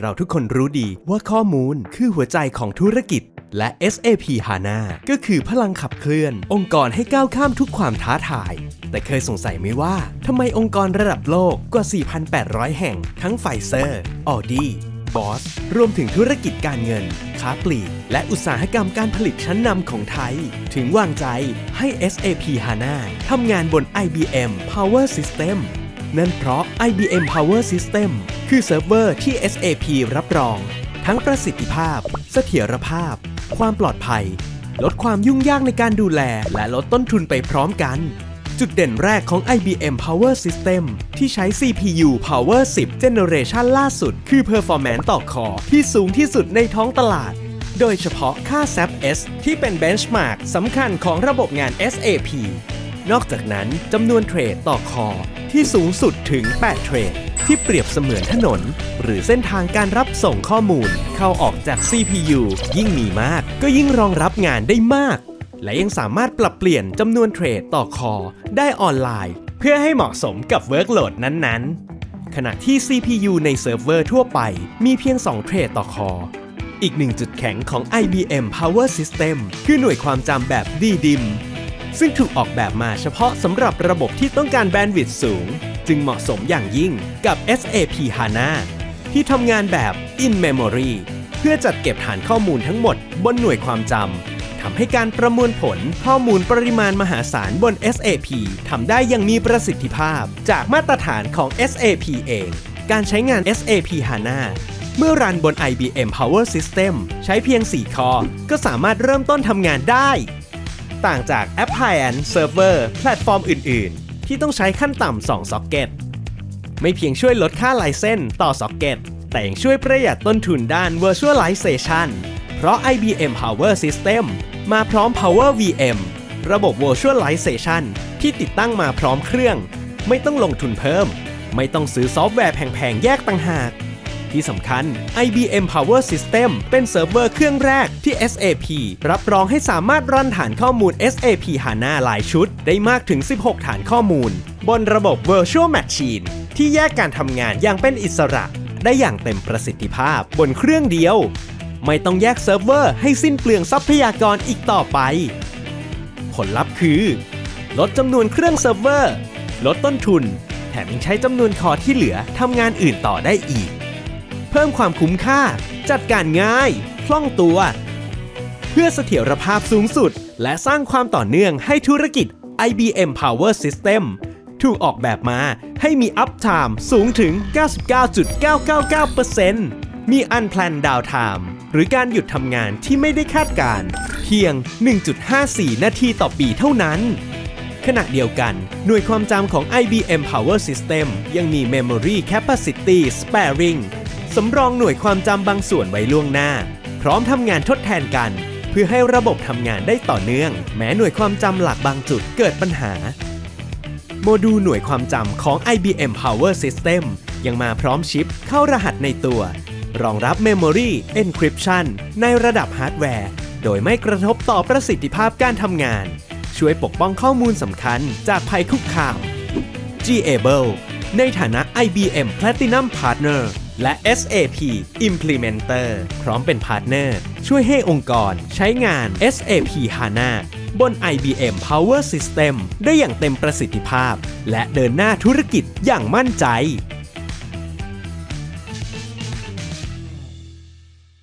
เราทุกคนรู้ดีว่าข้อมูลคือหัวใจของธุรกิจ และ SAP HANA ก็คือพลังขับเคลื่อน องค์กรให้ก้าวข้ามทุกความท้าทาย แต่เคยสงสัยไหมว่าทำไมองค์กรระดับโลกกว่า 4,800 แห่ง ทั้งไฟเซอร์ออดีบอสรวมถึงธุรกิจการเงิน ค้าปลีก และอุตสาหกรรมการผลิตชั้นนำของไทย ถึงวางใจให้ SAP HANA ทำงานบน IBM Power System นั่นเพราะ IBM Power System คือเซิร์ฟเวอร์ที่ SAP รับรอง ทั้งประสิทธิภาพ เสถียรภาพ ความปลอดภัย ลดความยุ่งยากในการดูแล และลดต้นทุนไปพร้อมกัน จุดเด่นแรกของ IBM Power System ที่ใช้ CPU Power 10 Generation ล่าสุด คือ Performance ต่อคอที่สูงที่สุดในท้องตลาดโดยเฉพาะค่า SAP S ที่เป็น benchmark สำคัญของระบบงาน SAP นอกจากนั้นจำนวนเทรดต่อคอ ที่สูงสุดถึง 8 เทรด ที่เปรียบเสมือนถนน หรือเส้นทางการรับส่งข้อมูลเข้าออกจาก CPU ยิ่งมีมาก ก็ยิ่งรองรับงานได้มาก และยังสามารถปรับเปลี่ยนจำนวนเทรดต่อคอได้ออนไลน์ เพื่อให้เหมาะสมกับเวิร์กโหลดนั้นๆ ขณะที่ CPU ในเซิร์ฟเวอร์ทั่วไปมีเพียง 2 เทรดต่อคออีกหนึ่งจุดแข็งของ IBM Power System คือหน่วยความจำแบบ DDIM ซึ่งถูกออกแบบมาเฉพาะสำหรับระบบที่ต้องการแบนด์วิดต์สูง จึงเหมาะสมอย่างยิ่งกับ SAP HANA ที่ทำงานแบบ in memory เพื่อจัดเก็บฐานข้อมูลทั้งหมดบนหน่วยความจำทำให้การประมวลผลข้อมูลปริมาณมหาศาลบน SAP ทำได้อย่างมีประสิทธิภาพ จากมาตรฐานของ SAP เอง การใช้งาน SAP HANA เมื่อรันบน IBM Power System ใช้เพียง 4 คอ ก็สามารถเริ่มต้นทำงานได้ ต่างจาก Appliance Server แพลตฟอร์มอื่น ๆ ที่ต้องใช้ขั้นต่ำ2ซ็อกเก็ตไม่เพียงช่วยลดค่าไลเซนต่อซ็อกเก็ตแต่ยังช่วยประหยัดต้นทุนด้าน Virtualization เพราะ IBM Power System มาพร้อม Power VM ระบบ Virtualization ที่ติดตั้งมาพร้อมเครื่อง ไม่ต้องลงทุนเพิ่ม ไม่ต้องซื้อซอฟต์แวร์แพง ๆ แยกต่างหาก ที่สำคัญ IBM Power System เป็นเซิร์ฟเวอร์เครื่องแรกที่ SAP รับรองให้สามารถรันฐานข้อมูล SAP HANA หลายชุด ได้มากถึง 16 ฐานข้อมูล บนระบบ Virtual Machine ที่แยกการทำงานอย่างเป็นอิสระ ได้อย่างเต็มประสิทธิภาพบนเครื่องเดียว ไม่ต้องแยกเซิร์ฟเวอร์ให้สิ้นเปลืองทรัพยากรอีกต่อไป ผลลัพธ์คือ ลดจำนวนเครื่องเซิร์ฟเวอร์ ลดต้นทุน แถมยังใช้จำนวนคอที่เหลือทำงานอื่นต่อได้อีก เพิ่มความคุ้มค่า จัดการง่าย คล่องตัว เพื่อเสถียรภาพสูงสุด และสร้างความต่อเนื่องให้ธุรกิจ IBM Power System ถูกออกแบบมาให้มี Uptime สูงถึง 99.999%มี Unplanned Downtime หรือการหยุดทำงานที่ไม่ได้คาดการณ์เพียง 1.54 นาทีต่อปีเท่านั้น ขณะเดียวกัน หน่วยความจำของ IBM Power System ยังมี Memory Capacity Sparing สำรองหน่วยความจำบางส่วนไว้ล่วงหน้า พร้อมทำงานทดแทนกัน เพื่อให้ระบบทำงานได้ต่อเนื่อง แม้หน่วยความจำหลักบางจุดเกิดปัญหา โมดูลหน่วยความจำของ IBM Power System ยังมาพร้อมชิปเข้ารหัสในตัว รองรับ Memory Encryption ในระดับฮาร์ดแวร์ โดยไม่กระทบต่อประสิทธิภาพการทำงาน ช่วยปกป้องข้อมูลสำคัญจากภัยคุกคาม G-Able ในฐานะ IBM Platinum Partner และ SAP Implementer พร้อมเป็นพาร์ทเนอร์ ช่วยให้องค์กรใช้งาน SAP HANA บน IBM Power System ได้อย่างเต็มประสิทธิภาพ และเดินหน้าธุรกิจอย่างมั่นใจ